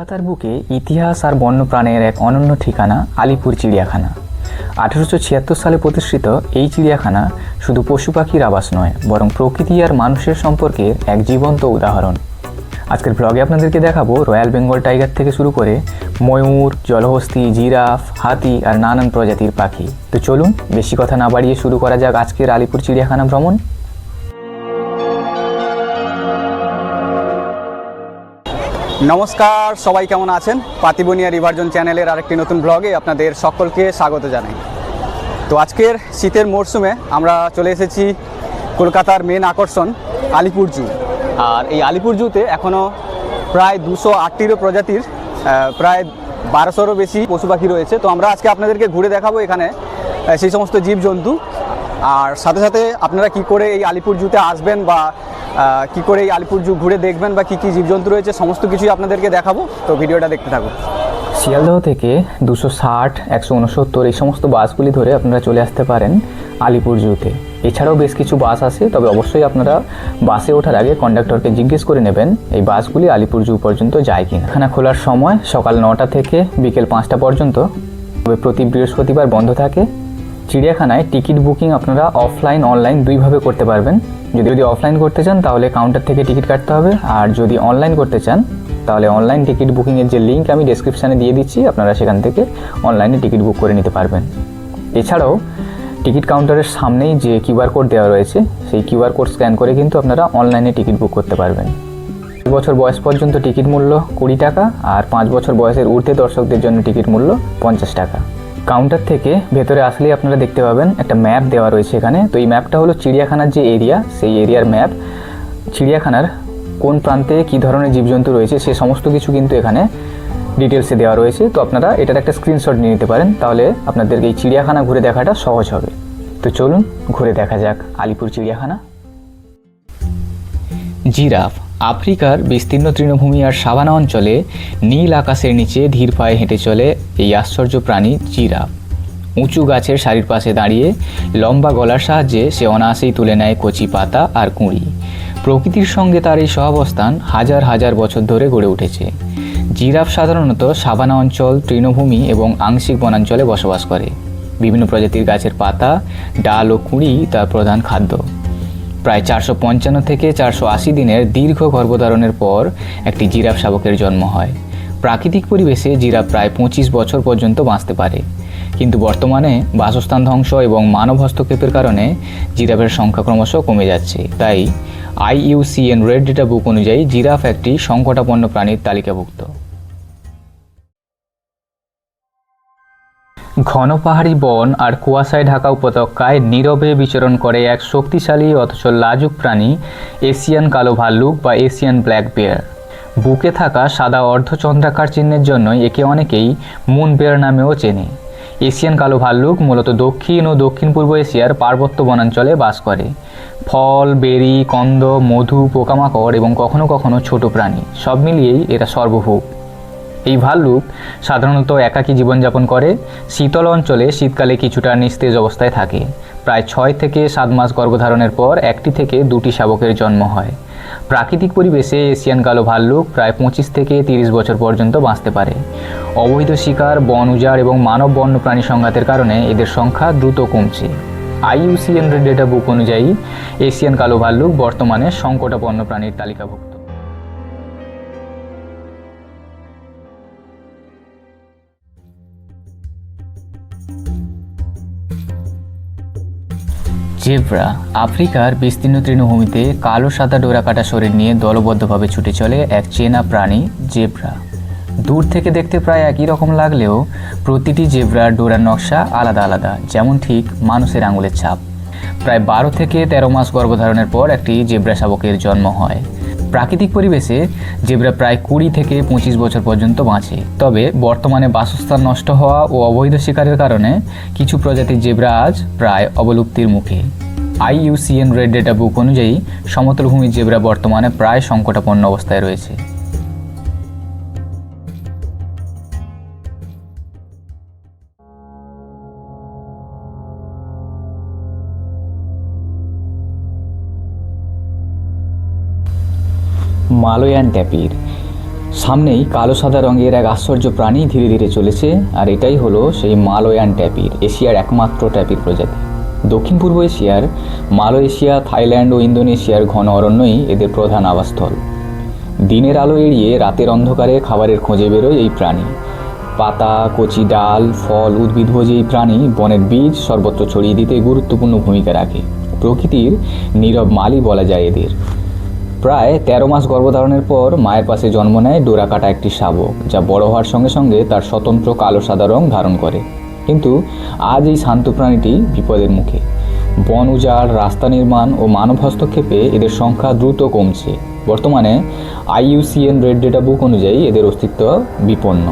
কলকাতার বুকে ইতিহাস আর বন্যপ্রাণের এক অনন্য ঠিকানা আলিপুর চিড়িয়াখানা। আঠেরোশো ছিয়াত্তর সালে প্রতিষ্ঠিত এই চিড়িয়াখানা শুধু পশু পাখির আবাস নয়, বরং প্রকৃতি আর মানুষের সম্পর্কের এক জীবন্ত উদাহরণ। আজকের ব্লগে আপনাদেরকে দেখাবো রয়্যাল বেঙ্গল টাইগার থেকে শুরু করে ময়ূর, জলহস্তি, জিরাফ, হাতি আর নানান প্রজাতির পাখি। তো চলুন, বেশি কথা না বাড়িয়ে শুরু করা যাক আজকের আলিপুর চিড়িয়াখানা ভ্রমণ। নমস্কার, সবাই কেমন আছেন? পাতিবনিয়া রিভারজন চ্যানেলের আরেকটি নতুন ব্লগে আপনাদের সকলকে স্বাগত জানাই। তো আজকের শীতের মরশুমে আমরা চলে এসেছি কলকাতার মেন আকর্ষণ, আলিপুর জু। আর এই আলিপুর জুতে এখনও প্রায় দুশো আটটিরও প্রজাতির প্রায় বারোশোরও বেশি পশু পাখি রয়েছে। তো আমরা আজকে আপনাদেরকে ঘুরে দেখাবো এখানে সেই সমস্ত জীবজন্তু। আর সাথে সাথে আপনারা কি করে এই আলিপুর জুতে আসবেন বা কি করে এই আলিপুর জু ঘুরে দেখবেন বা কি কি জীবজন্তু রয়েছে, সমস্ত কিছুই আপনাদেরকে দেখাবো। তো ভিডিওটা দেখতে থাকুন। শিয়ালদহ থেকে দুশো ষাট, একশো উনসত্তর, এই সমস্ত বাসগুলি ধরে আপনারা চলে আসতে পারেন আলিপুর জুতে। এছাড়াও বেশ কিছু বাস আছে, তবে অবশ্যই আপনারা বাসে ওঠার আগে কন্ডাক্টরকে জিজ্ঞেস করে নেবেন, এই বাসগুলি আলিপুর জু পর্যন্ত যায় কিনা। খানা খোলার সময় সকাল নটা থেকে বিকেল পাঁচটা পর্যন্ত, তবে প্রতি বৃহস্পতিবার বন্ধ থাকে। চিড়িয়াখানায় টিকিট বুকিং আপনারা অফলাইন, অনলাইন দুইভাবে করতে পারবেন। যদি যদি অফলাইন করতে চান, তাহলে কাউন্টার থেকে টিকিট কাটতে হবে। আর যদি অনলাইন করতে চান, তাহলে অনলাইন টিকিট বুকিংয়ের যে লিঙ্ক আমি ডেসক্রিপশানে দিয়ে দিচ্ছি, আপনারা সেখান থেকে অনলাইনে টিকিট বুক করে নিতে পারবেন। এছাড়াও, টিকিট কাউন্টারের সামনেই যে কিউআর কোড দেওয়া রয়েছে, সেই কিউআর কোড স্ক্যান করে কিন্তু আপনারা অনলাইনে টিকিট বুক করতে পারবেন। পাঁচ বছর বয়স পর্যন্ত টিকিট মূল্য কুড়ি টাকা, আর পাঁচ বছর বয়সের ঊর্ধ্বে দর্শকদের জন্য টিকিট মূল্য পঞ্চাশ টাকা। কাউন্টার থেকে ভেতরে আসলেই আপনারা দেখতে পাবেন একটা ম্যাপ দেওয়া রয়েছে এখানে। তো এই ম্যাপটা হলো চিড়িয়াখানার যে এরিয়া সেই এরিয়ার ম্যাপ চিড়িয়াখানার কোন প্রান্তে কী ধরনের জীবজন্তু রয়েছে, সে সমস্ত কিছু কিন্তু এখানে ডিটেলসে দেওয়া রয়েছে। তো আপনারা এটার একটা স্ক্রিনশট নিয়ে নিতে পারেন, তাহলে আপনাদেরকে এই চিড়িয়াখানা ঘুরে দেখাটা সহজ হবে। তো চলুন ঘুরে দেখা যাক আলিপুর চিড়িয়াখানা। জিরাফ আফ্রিকার বিস্তীর্ণ তৃণভূমি আর সাভানা অঞ্চলে নীল আকাশের নিচে ধীর পায়ে হেঁটে চলে এই আশ্চর্য প্রাণী জিরাফ উঁচু গাছের সারির পাশে দাঁড়িয়ে লম্বা গলার সাহায্যে সে অনায়াসেই তুলে নেয় কচি পাতা আর কুঁড়ি। প্রকৃতির সঙ্গে তার এই সহাবস্থান হাজার হাজার বছর ধরে গড়ে উঠেছে। জিরাফ সাধারণত সাভানা অঞ্চল, তৃণভূমি এবং আংশিক বনাঞ্চলে বসবাস করে। বিভিন্ন প্রজাতির গাছের পাতা, ডাল ও কুঁড়ি তার প্রধান খাদ্য। প্রায় চারশো পঞ্চান্ন থেকে চারশো আশি দিনের দীর্ঘ গর্ভধারণের পর একটি জিরাফ শাবকের জন্ম হয়। প্রাকৃতিক পরিবেশে জিরাফ প্রায় পঁচিশ বছর পর্যন্ত বাঁচতে পারে। কিন্তু বর্তমানে বাসস্থান ধ্বংস এবং মানব হস্তক্ষেপের কারণে জিরাফের সংখ্যা ক্রমশ কমে যাচ্ছে। তাই আইইউসিএন রেড ডেটা বুক অনুযায়ী জিরাফ একটি সংকটাপন্ন প্রাণীর তালিকাভুক্ত। ঘন পাহাড়ি বন আর কুয়াশায় ঢাকা উপত্যকায় নীরবে বিচরণ করে এক শক্তিশালী অথচ লাজুক প্রাণী, এশিয়ান কালো ভাল্লুক বা এশিয়ান ব্ল্যাক বেয়ার। বুকে থাকা সাদা অর্ধচন্দ্রাকার চিহ্নের জন্যই একে অনেকেই মুন বেয়ার নামেও চেনে। এশিয়ান কালো ভাল্লুক মূলত দক্ষিণ ও দক্ষিণ পূর্ব এশিয়ার পার্বত্য বনাঞ্চলে বাস করে। ফল, বেরি, কন্দ, মধু, পোকামাকড় এবং কখনো কখনো ছোট প্রাণী, সব মিলিয়েই এরা সর্বভূক এই ভাল্লুক সাধারণত একাকী জীবনযাপন করে। শীতল অঞ্চলে শীতকালে কিছুটা নিস্তেজ অবস্থায় থাকে। প্রায় ছয় থেকে সাত মাস গর্ভধারণের পর একটি থেকে দুটি শাবকের জন্ম হয়। প্রাকৃতিক পরিবেশে এশিয়ান কালো ভাল্লুক প্রায় পঁচিশ থেকে তিরিশ বছর পর্যন্ত বাঁচতে পারে। অবৈধ শিকার, বন উজাড় এবং মানব বন্য প্রাণী সংঘাতের কারণে এদের সংখ্যা দ্রুত কমছে। আইইউসিএন ডেটা বুক অনুযায়ী এশিয়ান কালো ভাল্লুক বর্তমানে সংকটাপন্ন প্রাণীর তালিকাভুক্ত। জেব্রা, আফ্রিকার বিস্তীর্ণ তৃণভূমিতে কালো সাদা ডোরাকাটা শরীর নিয়ে দলবদ্ধভাবে ছুটে চলে এক চেনা প্রাণী, জেব্রা। দূর থেকে দেখতে প্রায় একই রকম লাগলেও প্রতিটি জেব্রার ডোরার নকশা আলাদা আলাদা, যেমন ঠিক মানুষের আঙুলের ছাপ। প্রায় বারো থেকে তেরো মাস গর্ভধারণের পর একটি জেব্রা শাবকের জন্ম হয়। প্রাকৃতিক পরিবেশে জেব্রা প্রায় কুড়ি থেকে পঁচিশ বছর পর্যন্ত বাঁচে। তবে বর্তমানে বাসস্থান নষ্ট হওয়া ও অবৈধ শিকারের কারণে কিছু প্রজাতির জেব্রা আজ প্রায় অবলুপ্তির মুখে। আইইউসিএন রেড ডেটা বুক অনুযায়ী সমতলভূমির জেব্রা বর্তমানে প্রায় সংকটাপন্ন অবস্থায় রয়েছে। মালয়ান ট্যাপির। সামনেই কালো সাদা রঙের এক আশ্চর্য প্রাণী ধীরে ধীরে চলেছে, আর এটাই হলো সেই মালয়ান ট্যাপির, এশিয়ার একমাত্র ট্যাপির প্রজাতি। দক্ষিণ পূর্ব এশিয়ার, মালয়েশিয়া, থাইল্যান্ড ও ইন্দোনেশিয়ার ঘন অরণ্যই এদের প্রধান আবাসস্থল। দিনের আলো এড়িয়ে রাতের অন্ধকারে খাবারের খোঁজে বেরোয় এই প্রাণী। পাতা, কচি ডাল, ফল উদ্ভিদভোজী এই প্রাণী বনের বীজ সর্বত্র ছড়িয়ে দিতে গুরুত্বপূর্ণ ভূমিকা রাখে। প্রকৃতির নীরব মালই বলা যায় এদের। প্রায় তেরো মাস গর্ভধারণের পর মায়ের পাশে জন্ম নেয় ডোরাকাটা একটি শাবক, যা বড় হওয়ার সঙ্গে সঙ্গে তার স্বতন্ত্র কালো সাদা রং ধারণ করে। কিন্তু আজ এই শান্ত প্রাণীটি বিপদের মুখে। বন উজাড়, রাস্তা নির্মাণ ও মানব হস্তক্ষেপে এদের সংখ্যা দ্রুত কমছে। বর্তমানে আইইউসিএন রেড ডেটা বুক অনুযায়ী এদের অস্তিত্ব বিপন্ন।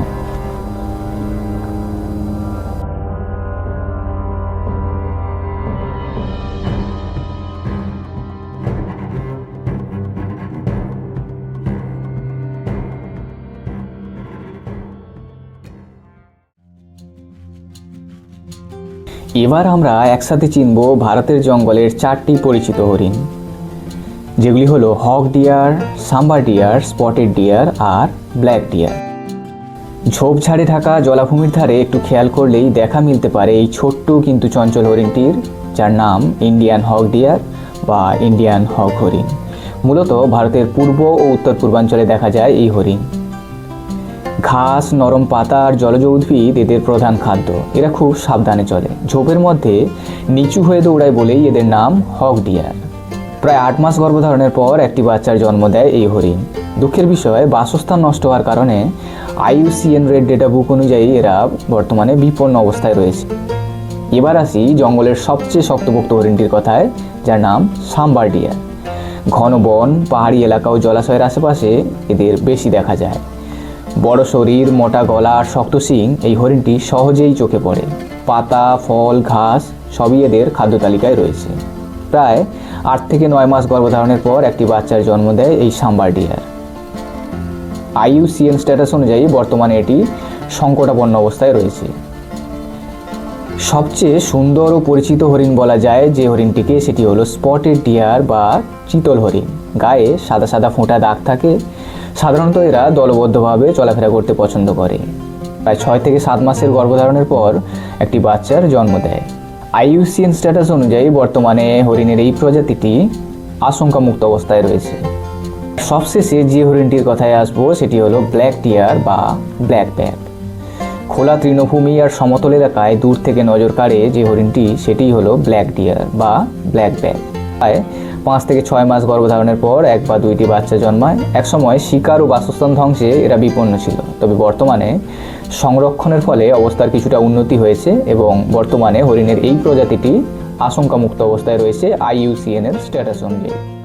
এবার আমরা একসাথে চিনব ভারতের জঙ্গলের চারটি পরিচিত হরিণ, যেগুলি হলো hog deer, sambar deer, spotted deer আর ব্ল্যাক ডিয়ার। ঝোপঝাড়ে ঢাকা জলাভূমির ধারে একটু খেয়াল করলেই দেখা মিলতে পারে এই ছোট্ট কিন্তু চঞ্চল হরিণটির, যার নাম ইন্ডিয়ান হক ডিয়ার বা ইন্ডিয়ান হক হরিণ। মূলত ভারতের পূর্ব ও উত্তর পূর্বাঞ্চলে দেখা যায় এই হরিণ। ঘাস, নরম পাতা আর জলজ উদ্ভিদ এদের প্রধান খাদ্য। এরা খুব সাবধানে চলে। ঝোপের মধ্যে নিচু হয়ে দৌড়ায় বলেই এদের নাম হক ডিয়ার। প্রায় আট মাস গর্ভধারণের পর একটি বাচ্চার জন্ম দেয় এই হরিণ। দুঃখের বিষয়, বাসস্থান নষ্ট হওয়ার কারণে আইইউসিএন রেড ডেটা বুক অনুযায়ী এরা বর্তমানে বিপন্ন অবস্থায় রয়েছে। এবার আসি জঙ্গলের সবচেয়ে শক্তপোক্ত হরিণটির কথায়, যার নাম সাম্বার ডিয়ার। ঘন বন, পাহাড়ি এলাকা ও জলাশয়ের আশেপাশে এদের বেশি দেখা যায়। বড় শরীর, মোটা গলা আর শক্ত শিং, এই হরিণটি সহজেই চোখে পড়ে। পাতা, ফল, ঘাস সবই এদের খাদ্য তালিকায় রয়েছে। প্রায় আট থেকে নয় মাস গর্ভধারণের পর একটি বাচ্চার জন্ম দেয় এই সাম্বার ডিয়ার। আইইউসিএন স্ট্যাটাস অনুযায়ী বর্তমানে এটি সংকটাপন্ন অবস্থায় রয়েছে। সবচেয়ে সুন্দর ও পরিচিত হরিণ বলা যায় যে হরিণটিকে, সেটি হলো স্পটেড ডিয়ার বা চিতল হরিণ। গায়ে সাদা সাদা ফোঁটা দাগ থাকে সাধারণত এরা দলবদ্ধভাবে চলাফেরা করতে পছন্দ করে। প্রায় ছয় থেকে সাত মাসের গর্ভধারণের পর একটি বাচ্চার জন্ম দেয়। আইইউসিএন স্ট্যাটাস অনুযায়ী বর্তমানে হরিণের এই প্রজাতিটি আশঙ্কামুক্ত অবস্থায় রয়েছে। সবশেষে যে হরিণটির কথায় আসব, সেটি হলো ব্ল্যাক টিয়ার বা ব্ল্যাক ব্যাক খোলা তৃণভূমি আর সমতল এলাকায় দূর থেকে নজর কাড়ে যে হরিণটি, সেটিই হলো ব্ল্যাক ডিয়ার বা ব্ল্যাক প্রায় পাঁচ থেকে ছয় মাস গর্ভধারণের পর এক বা দুইটি বাচ্চা জন্মায়। একসময় শিকার ও বাসস্থান ধ্বংসে এরা বিপন্ন ছিল। তবে বর্তমানে সংরক্ষণের ফলে অবস্থার কিছুটা উন্নতি হয়েছে এবং বর্তমানে হরিণের এই প্রজাতিটি আশঙ্কামুক্ত অবস্থায় রয়েছে আইইউসিএনের স্ট্যাটাস অনুযায়ী।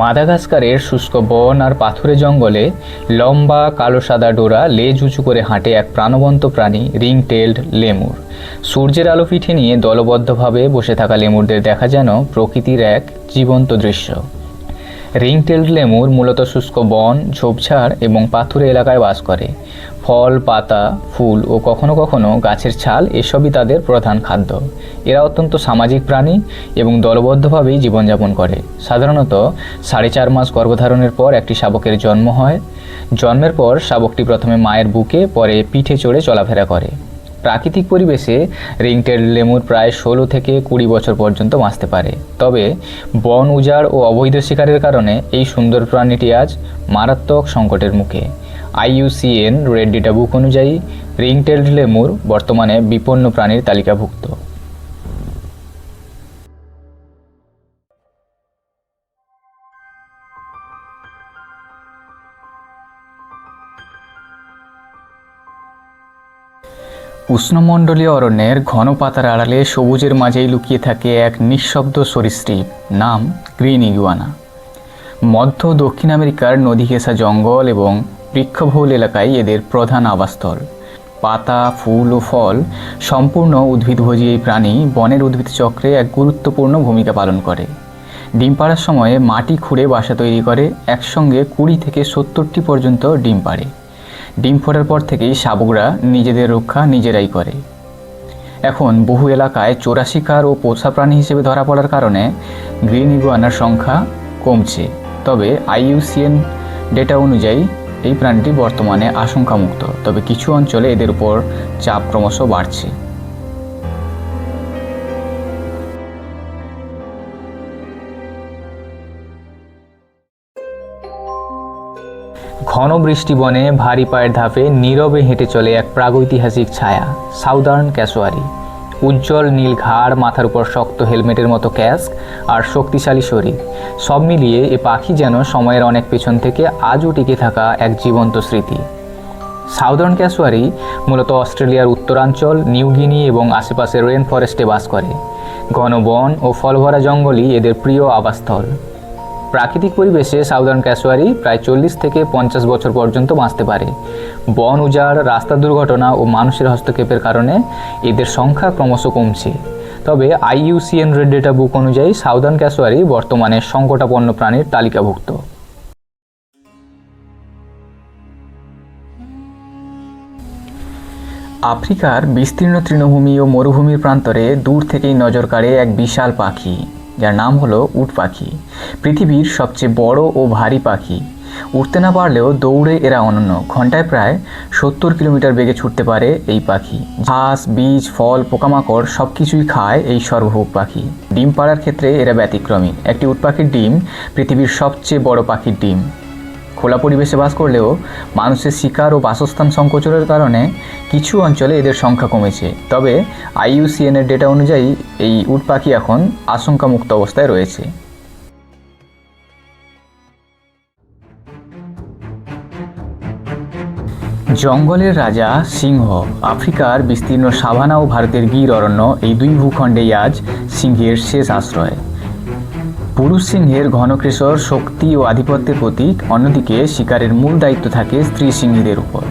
মাদাগাস্কারের শুষ্ক বন আর পাথুরে জঙ্গলে লম্বা কালো সাদা ডোরা লেজ উঁচু করে হাঁটে এক প্রাণবন্ত প্রাণী রিং টেলড লেমুর। সূর্যের আলো পিঠে নিয়ে দলবদ্ধভাবে বসে থাকা লেমুরদের দেখা যেন প্রকৃতির এক জীবন্ত দৃশ্য। রিং টেলড লেমুর মূলত শুষ্ক বন, ঝোপঝাড় এবং পাথুরে এলাকায় বাস করে। ফল, পাতা, ফুল ও কখনো কখনো গাছের ছাল এসবই তাদের প্রধান খাদ্য। এরা অত্যন্ত সামাজিক প্রাণী এবং দলবদ্ধভাবেই জীবনযাপন করে। সাধারণত সাড়ে চার মাস গর্ভধারণের পর একটি শাবকের জন্ম হয়। জন্মের পর শাবকটি প্রথমে মায়ের বুকে, পরে পিঠে চড়ে চলাফেরা করে। প্রাকৃতিক পরিবেশে রিংটেল লেমুর প্রায় ষোলো থেকে কুড়ি বছর পর্যন্ত বাঁচতে পারে। তবে বন উজাড় ও অবৈধ শিকারের কারণে এই সুন্দর প্রাণীটি আজ মারাত্মক সংকটের মুখে। আইইউসিএন রেড ডেটা বুক অনুযায়ী রিংটেলড লেমুর বর্তমানে বিপন্ন প্রাণীর তালিকাভুক্ত। উষ্ণমণ্ডলীয় অরণ্যের ঘন পাতার আড়ালে সবুজের মাঝেই লুকিয়ে থাকে এক নিঃশব্দ সরীসৃপ, নাম গ্রিন ইগুয়ানা। মধ্য দক্ষিণ আমেরিকার নদী ঘেঁষা জঙ্গল এবং বৃক্ষবহুল এলাকায় এদের প্রধান আবাসস্থল। পাতা, ফুল ও ফল সম্পূর্ণ উদ্ভিদভোজী এই প্রাণী বনের উদ্ভিদ চক্রে এক গুরুত্বপূর্ণ ভূমিকা পালন করে। ডিম পাড়ার সময়ে মাটি খুঁড়ে বাসা তৈরি করে, একসঙ্গে কুড়ি থেকে সত্তরটি পর্যন্ত ডিম পাড়ে। ডিম ফোটার পর থেকেই শাবকরা নিজেদের রক্ষা নিজেরাই করে। এখন বহু এলাকায় চোরা শিকার ও পোষা প্রাণী হিসেবে ধরা পড়ার কারণে গ্রিন ইগুয়ানার সংখ্যা কমছে। তবে আইইউসিএন ডেটা অনুযায়ী এই প্রাণীটি বর্তমানে আশঙ্কামুক্ত, তবে কিছু অঞ্চলে এদের উপর চাপ ক্রমশ বাড়ছে। ঘন বৃষ্টি বনে ভারী পায়ের ধাপে নীরবে হেঁটে চলে এক প্রাগৈতিহাসিক ছায়া, সাউদার্ন ক্যাসোয়ারি। উজ্জ্বল নীল ঘাড়, মাথার উপর শক্ত হেলমেটের মতো ক্যাস্ক আর শক্তিশালী শরীর। সব মিলিয়ে এ পাখি যেন সময়ের অনেক পেছন থেকে আজও টিকে থাকা এক জীবন্ত স্মৃতি। সাউদার্ন ক্যাসোয়ারি মূলত অস্ট্রেলিয়ার উত্তরাঞ্চল নিউগিনি এবং আশেপাশের রেন ফরেস্টে বাস করে। ঘন বন ও ফলভরা জঙ্গলই এদের প্রিয় আবাসস্থল। প্রাকৃতিক পরিবেশে সাউদার্ন ক্যাসোয়ারি প্রায় চল্লিশ থেকে পঞ্চাশ বছর পর্যন্ত বাঁচতে পারে। বন উজাড়, রাস্তা দুর্ঘটনা ও মানুষের হস্তক্ষেপের কারণে এদের সংখ্যা ক্রমশ কমছে। তবে আইইউসিএন রেড ডেটা বুক অনুযায়ী সাউদার্ন ক্যাসোয়ারি বর্তমানে সংকটাপন্ন প্রাণীর তালিকাভুক্ত। আফ্রিকার বিস্তীর্ণ তৃণভূমি ও মরুভূমির প্রান্তরে দূর থেকেই নজর কাড়ে এক বিশাল পাখি। যার নাম হলো উট পাখি। পৃথিবীর সবচেয়ে বড় ও ভারী পাখি। উঠতে না পারলেও দৌড়ে এরা অনন্য। ঘন্টায় প্রায় সত্তর কিলোমিটার বেগে ছুটতে পারে এই পাখি। ঘাস, বীজ, ফল, পোকামাকড় সব কিছুই খায় এই সর্বভোগ পাখি। ডিম পাড়ার ক্ষেত্রে এরা ব্যতিক্রমী। একটি উট পাখির ডিম পৃথিবীর সবচেয়ে বড় পাখির ডিম। খোলা পরিবেশে বাস করলেও মানুষের শিকার ও বাসস্থান সংকোচনের কারণে কিছু অঞ্চলে এদের সংখ্যা কমেছে। তবে আইইউসিএনের ডেটা অনুযায়ী এই উট পাখি এখন আশঙ্কামুক্ত অবস্থায় রয়েছে। জঙ্গলের রাজা সিংহ, আফ্রিকার বিস্তীর্ণ সাভানা ও ভারতের গির অরণ্য এই দুই ভূখণ্ডেই আজ সিংহের শেষ আশ্রয়। পুরুষ সিংহের ঘনকেশর শক্তি ও আধিপত্যের প্রতীক, অন্যদিকে শিকারের মূল দায়িত্ব থাকে স্ত্রী সিংহীদের উপর।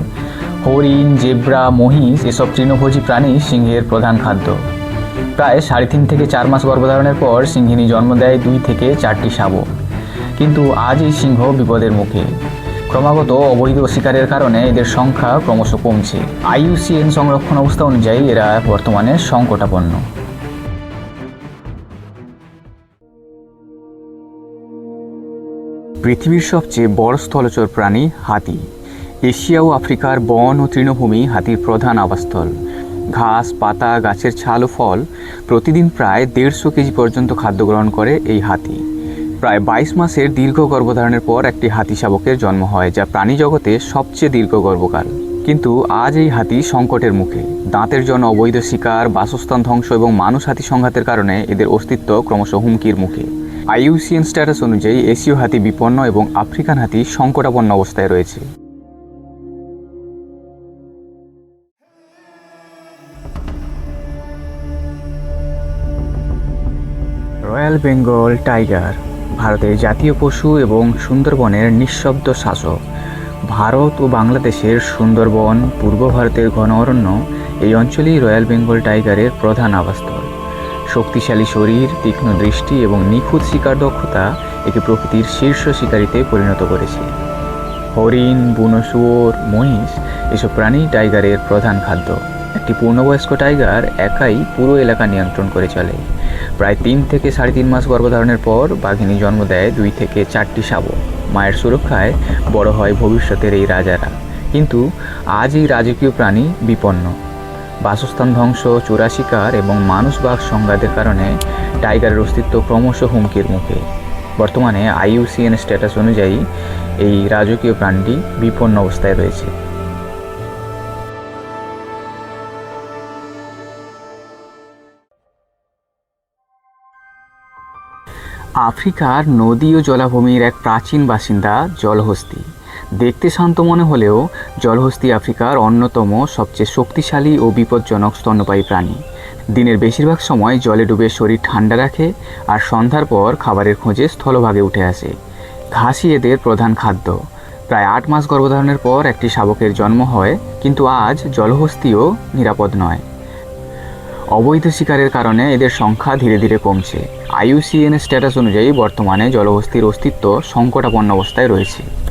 হরিণ, জেব্রা, মহিষ, এসব তৃণভোজী প্রাণী সিংহের প্রধান খাদ্য। প্রায় সাড়ে তিন থেকে চার মাস গর্ভধারণের পর সিংহিনী জন্ম দেয় দুই থেকে চারটি শাবক। কিন্তু আজ এই সিংহ বিপদের মুখে। ক্রমাগত অবৈধ শিকারের কারণে এদের সংখ্যা ক্রমশ কমছে। আইইউসিএন সংরক্ষণ অবস্থা অনুযায়ী এরা বর্তমানে সংকটাপন্ন। পৃথিবীর সবচেয়ে বড় স্থলচর প্রাণী হাতি। এশিয়া ও আফ্রিকার বন ও তৃণভূমি হাতির প্রধান আবাসস্থল। ঘাস, পাতা, গাছের ছাল ও ফল প্রতিদিন প্রায় দেড়শো কেজি পর্যন্ত খাদ্য গ্রহণ করে এই হাতি। প্রায় বাইশ মাসের দীর্ঘ গর্ভধারণের পর একটি হাতি শাবকের জন্ম হয়, যা প্রাণী জগতে সবচেয়ে দীর্ঘ গর্ভকাল। কিন্তু আজ এই হাতি সংকটের মুখে। দাঁতের জন্য অবৈধ শিকার, বাসস্থান ধ্বংস এবং মানুষ হাতি সংঘাতের কারণে এদের অস্তিত্ব ক্রমশ হুমকির মুখে। আইইউসিএন স্ট্যাটাস অনুযায়ী এশীয় হাতি বিপন্ন এবং আফ্রিকান হাতি সংকটাপন্ন অবস্থায় রয়েছে। রয়্যাল বেঙ্গল টাইগার, ভারতের জাতীয় পশু এবং সুন্দরবনের নিঃশব্দ শাসক। ভারত ও বাংলাদেশের সুন্দরবন, পূর্ব ভারতের ঘন অরণ্য, এই অঞ্চলেই রয়্যাল বেঙ্গল টাইগারের প্রধান আবাসস্থল। শক্তিশালী শরীর, তীক্ষ্ণ দৃষ্টি এবং নিখুঁত শিকার দক্ষতা একে প্রকৃতির শীর্ষ শিকারিতে পরিণত করেছে। হরিণ, বুনো শুয়োর, মহিষ এসব প্রাণী টাইগারের প্রধান খাদ্য। একটি পূর্ণবয়স্ক টাইগার একাই পুরো এলাকা নিয়ন্ত্রণ করে চলে। প্রায় তিন থেকে সাড়ে তিন মাস গর্ভধারণের পর বাঘিনী জন্ম দেয় দুই থেকে চারটি শাবক। মায়ের সুরক্ষায় বড় হয় ভবিষ্যতের এই রাজারা। কিন্তু আজ এই রাজকীয় প্রাণী বিপন্ন। বাসস্থান ধ্বংস, চোরা শিকার এবং মানুষ বাঘ সংঘাতের কারণে টাইগারের অস্তিত্ব ক্রমশ হুমকির মুখে। বর্তমানে আইইউসিএন স্ট্যাটাস অনুযায়ী এই রাজকীয় প্রাণটি বিপন্ন অবস্থায় রয়েছে। আফ্রিকার নদী ও জলাভূমির এক প্রাচীন বাসিন্দা জলহস্তি। দেখতে শান্ত মনে হলেও জলহস্তি আফ্রিকার অন্যতম সবচেয়ে শক্তিশালী ও বিপজ্জনক স্তন্যপায়ী প্রাণী। দিনের বেশিরভাগ সময় জলে ডুবে শরীর ঠান্ডা রাখে আর সন্ধ্যার পর খাবারের খোঁজে স্থলভাগে উঠে আসে। ঘাসই এদের প্রধান খাদ্য। প্রায় আট মাস গর্ভধারণের পর একটি শাবকের জন্ম হয়, কিন্তু আজ জলহস্তিও নিরাপদ নয়। অবৈধ শিকারের কারণে এদের সংখ্যা ধীরে ধীরে কমছে। আইইউসিএন স্ট্যাটাস অনুযায়ী বর্তমানে জলহস্তির অস্তিত্ব সংকটাপন্ন অবস্থায় রয়েছে।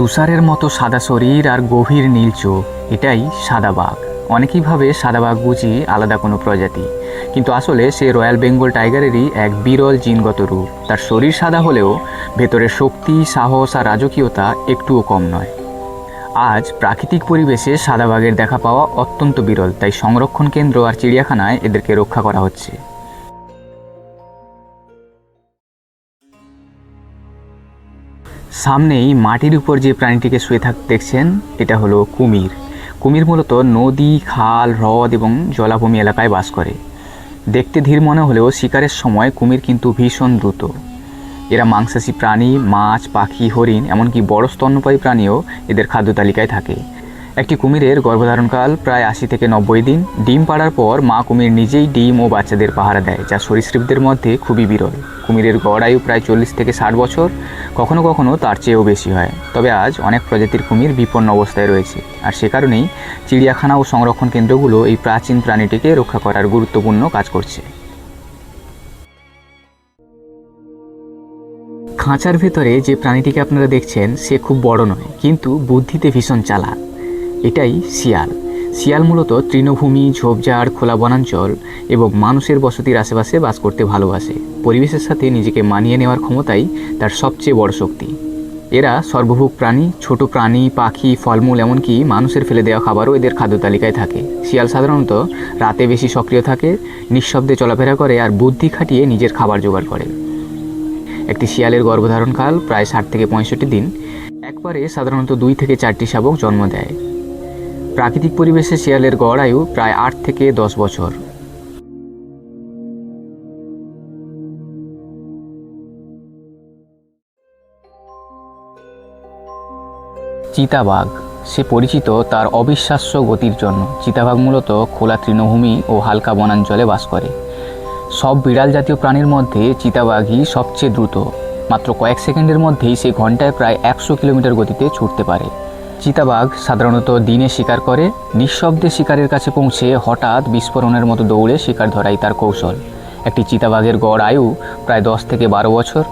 তুষারের মতো সাদা শরীর আর গভীর নীল চোখ, এটাই সাদা বাঘ। অনেকেই ভাবে সাদা বাঘ বুঝি আলাদা কোনো প্রজাতি। কিন্তু আসলে সে রয়্যাল বেঙ্গল টাইগারেরই এক বিরল জিনগত রূপ। তার শরীর সাদা হলেও ভেতরের শক্তি, সাহস আর রাজকীয়তা একটুও কম নয়। আজ প্রাকৃতিক পরিবেশে সাদা বাঘের দেখা পাওয়া অত্যন্ত বিরল, তাই সংরক্ষণ কেন্দ্র আর চিড়িয়াখানায় এদেরকে রক্ষা করা হচ্ছে। সামনেই মাটির উপর যে প্রাণীটিকে শুয়ে থাক, দেখছেন, এটা হলো কুমির। কুমির মূলত নদী, খাল, হ্রদ এবং জলাভূমি এলাকায় বাস করে। দেখতে ধীর মনে হলেও শিকারের সময় কুমির কিন্তু ভীষণ দ্রুত। এরা মাংসাশী প্রাণী, মাছ, পাখি, হরিণ, এমনকি বড় স্তন্যপায়ী প্রাণীও এদের খাদ্য তালিকায় থাকে। একটি কুমিরের গর্ভধারণকাল প্রায় আশি থেকে নব্বই দিন। ডিম পাড়ার পর মা কুমির নিজেই ডিম ও বাচ্চাদের পাহারা দেয়, যা সরীসৃপদের মধ্যে খুবই বিরল। কুমিরের গড় আয়ু প্রায় চল্লিশ থেকে ষাট বছর, কখনো কখনো তার চেয়েও বেশি হয়। তবে আজ অনেক প্রজাতির কুমির বিপন্ন অবস্থায় রয়েছে, আর সে কারণেই চিড়িয়াখানা ও সংরক্ষণ কেন্দ্রগুলো এই প্রাচীন প্রাণীটিকে রক্ষা করার গুরুত্বপূর্ণ কাজ করছে। খাঁচার ভেতরে যে প্রাণীটিকে আপনারা দেখছেন, সে খুব বড় নয়, কিন্তু বুদ্ধিতে ভীষণ চালাক। এটাই শিয়াল। শিয়াল মূলত তৃণভূমি, ঝোপঝাড়, খোলা বনাঞ্চল এবং মানুষের বসতির আশেপাশে বাস করতে ভালোবাসে। পরিবেশের সাথে নিজেকে মানিয়ে নেওয়ার ক্ষমতাই তার সবচেয়ে বড় শক্তি। এরা সর্বভোগ প্রাণী, ছোট প্রাণী, পাখি, ফলমূল এমনকি মানুষের ফেলে দেওয়া খাবারও এদের খাদ্য তালিকায় থাকে। শিয়াল সাধারণত রাতে বেশি সক্রিয় থাকে, নিঃশব্দে চলাফেরা করে আর বুদ্ধি খাটিয়ে নিজের খাবার জোগাড় করে। একটি শিয়ালের গর্ভধারণকাল প্রায় ষাট থেকে পঁয়ষট্টি দিন। একবারে সাধারণত দুই থেকে চারটি শাবক জন্ম দেয়। প্রাকৃতিক পরিবেশে শিয়ালের গড় আয়ু প্রায় আট থেকে দশ বছর। চিতাবাঘ, সে পরিচিত তার অবিশ্বাস্য গতির জন্য। চিতাবাঘ মূলত খোলা তৃণভূমি ও হালকা বনাঞ্চলে বাস করে। সব বিড়াল জাতীয় প্রাণীর মধ্যে চিতাবাঘই সবচেয়ে দ্রুত। মাত্র কয়েক সেকেন্ডের মধ্যেই সে ঘন্টায় প্রায় একশো কিলোমিটার গতিতে ছুটতে পারে। চিতাবাঘ সাধারণত দিনে শিকার করে, নিঃশব্দে শিকারের কাছে পৌঁছে হঠাৎ বিস্ফোরণের মতো দৌড়ে শিকার ধরাই তার কৌশল। একটি চিতাবাঘের গড় আয়ু প্রায় দশ থেকে বারো বছর।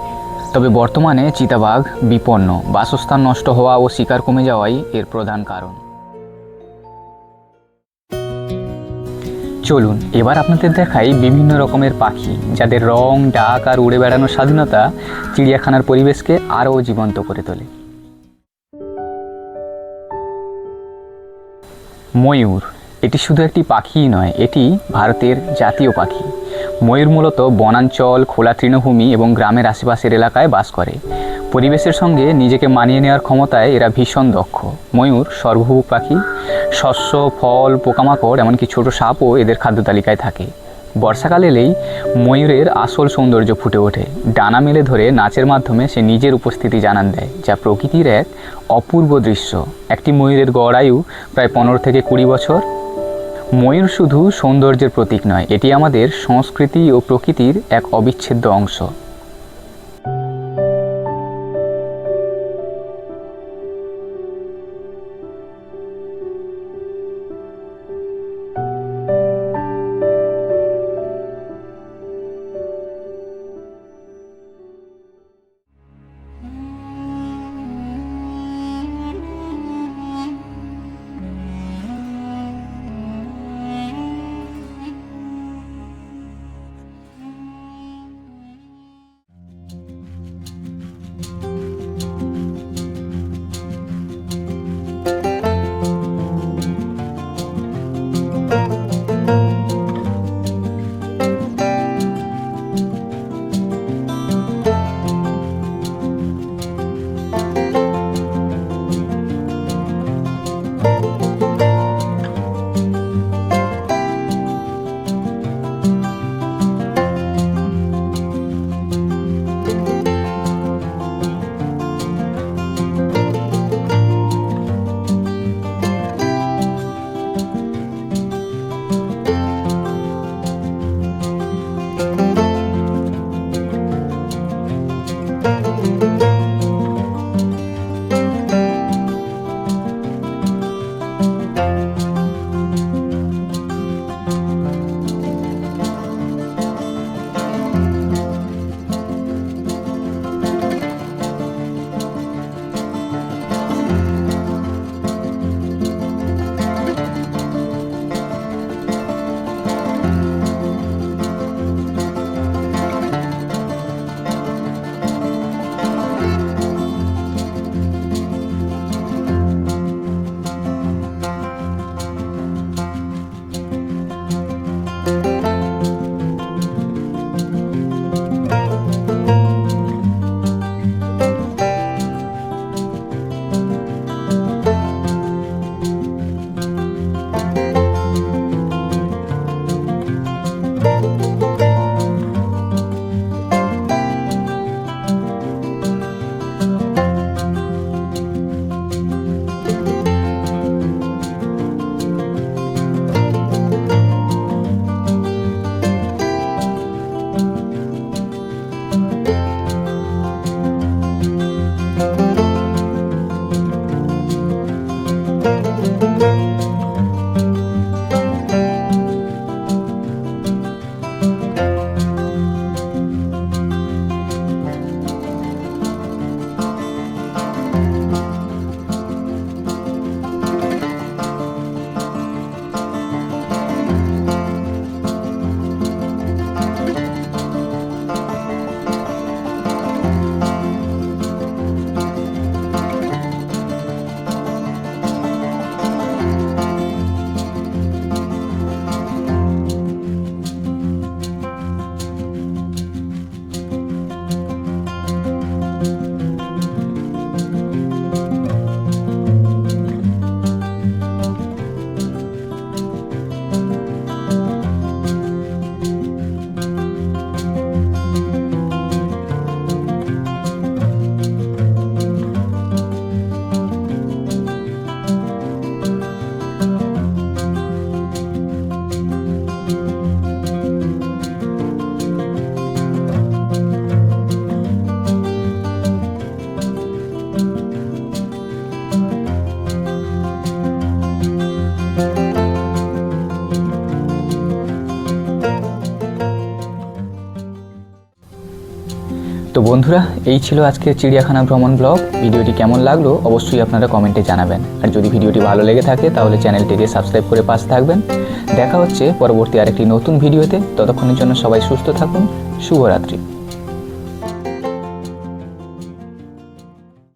তবে বর্তমানে চিতাবাঘ বিপন্ন, বাসস্থান নষ্ট হওয়া ও শিকার কমে যাওয়াই এর প্রধান কারণ। চলুন, এবার আপনাদের দেখাই বিভিন্ন রকমের পাখি, যাদের রং, ডাক আর উড়ে বেড়ানোর স্বাধীনতা চিড়িয়াখানার পরিবেশকে আরও জীবন্ত করে তোলে। ময়ূর। এটি শুধু একটি পাখিই নয়, এটি ভারতের জাতীয় পাখি। ময়ূর মূলত বনাঞ্চল, খোলা তৃণভূমি এবং গ্রামের আশেপাশের এলাকায় বাস করে। পরিবেশের সঙ্গে নিজেকে মানিয়ে নেওয়ার ক্ষমতায় এরা ভীষণ দক্ষ। ময়ূর সর্বভূ পাখি, শস্য, ফল, পোকামাকড়, এমনকি ছোট সাপও এদের খাদ্য তালিকায় থাকে। বর্ষাকাল এলেই ময়ূরের আসল সৌন্দর্য ফুটে ওঠে। ডানা মেলে ধরে নাচের মাধ্যমে সে নিজের উপস্থিতি জানান দেয়, যা প্রকৃতির এক অপূর্ব দৃশ্য। একটি ময়ূরের গড় আয়ু প্রায় পনেরো থেকে কুড়ি বছর। ময়ূর শুধু সৌন্দর্যের প্রতীক নয়, এটি আমাদের সংস্কৃতি ও প্রকৃতির এক অবিচ্ছেদ্য অংশ। তো বন্ধুরা, এই ছিল আজকের চিড়িয়াখানা ভ্রমণ ব্লগ ভিডিওটি কেমন লাগল অবশ্যই আপনারা কমেন্টে জানাবেন। আর যদি ভিডিওটি ভালো লেগে থাকে, তাহলে চ্যানেলটিকে সাবস্ক্রাইব করে পাশে থাকবেন। দেখা হচ্ছে পরবর্তী আরেকটি নতুন ভিডিওতে। ততক্ষণের জন্য সবাই সুস্থ থাকুন। শুভরাত্রি।